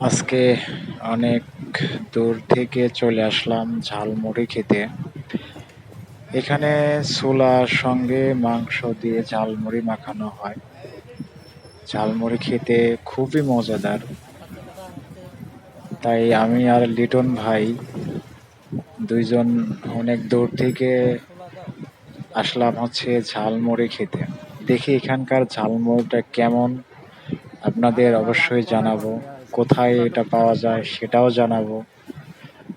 আজকে অনেক দূর থেকে চলে আসলাম ঝালমুড়ি খেতে। এখানে ছোলার সঙ্গে মাংস দিয়ে ঝালমুড়ি মাখানো হয়। ঝালমুড়ি খেতে খুবই মজাদার। তাই আমি আর লিটন ভাই দুইজন অনেক দূর থেকে আসলাম হচ্ছে ঝালমুড়ি খেতে। দেখি এখানকার ঝালমুড়িটা কেমন, আপনাদের অবশ্যই জানাব। কোথায় এটা পাওয়া যায় সেটাও জানাব।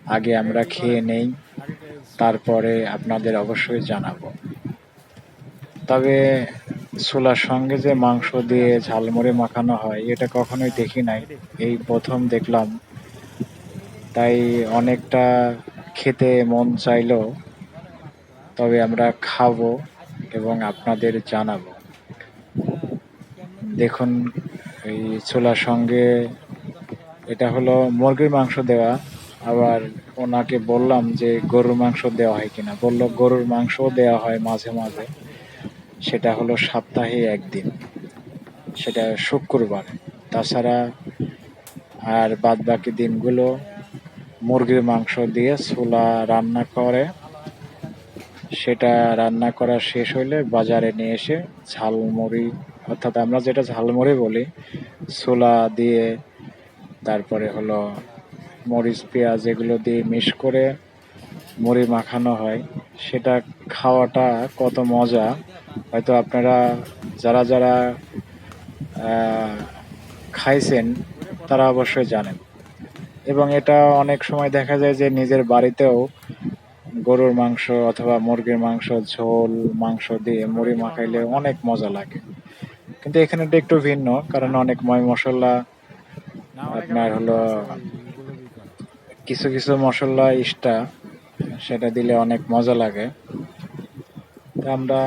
আগে আমরা খেয়ে নেই, তারপরে আপনাদের অবশ্যই জানাব। তবে ছোলার সঙ্গে যে মাংস দিয়ে ঝালমুড়ি মাখানো হয়, এটা কখনোই দেখি নাই। এই প্রথম দেখলাম। তাই অনেকটা খেতে মন চাইলো, তবে আমরা খাব এবং আপনাদের জানাব। দেখুন, এই ছোলার সঙ্গে এটা হলো মুরগির মাংস দেওয়া। আবার ওনাকে বললাম যে গরুর মাংস দেওয়া হয় কিনা। বলল, গরুর মাংসও দেওয়া হয় মাঝে মাঝে। সেটা হলো সপ্তাহে একদিন। সেটা শুক্রবার। তাছাড়া আর বাদ বাকি দিনগুলো মুরগির মাংস দিয়ে ছোলা রান্না করে। সেটা রান্না করা শেষ হইলে বাজারে নিয়ে এসে ঝালমুড়ি, অর্থাৎ আমরা যেটা ঝালমুড়ি বলি, ছোলা দিয়ে তারপরে হলো মরিচ, পেঁয়াজ এগুলো দিয়ে মিশ করে মুড়ি মাখানো হয়। সেটা খাওয়াটা কত মজা। হয়তো আপনারা যারা যারা খাইছেন, তারা অবশ্যই জানেন। এবং এটা অনেক সময় দেখা যায় যে নিজের বাড়িতেও গরুর মাংস অথবা মুরগির মাংস, ঝোল, মাংস দিয়ে মুড়ি মাখাইলে অনেক মজা লাগে। কিন্তু এখানে একটু ভিন্ন, কারণ অনেক ময় মশলা আপনার হলো কিছু কিছু মশলা ইস্টা, সেটা দিলে অনেক মজা লাগে। তা আমরা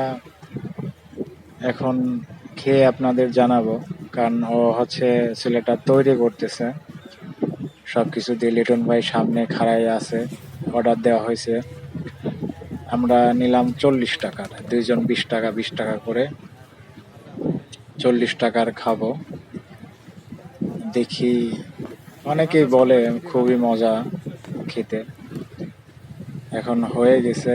এখন খেয়ে আপনাদের জানাব, কারণ ও হচ্ছে ছেলেটা তৈরি করতেছে। সব কিছু দিয়ে লিটন ভাই সামনে খাড়াই আছে, অর্ডার দেওয়া হয়েছে। আমরা নিলাম চল্লিশ টাকার দুইজন বিশ টাকা বিশ টাকা করে চল্লিশ টাকার খাব। দেখি অনেকেই বলে খুবই মজা খেতে। এখন হয়ে গেছে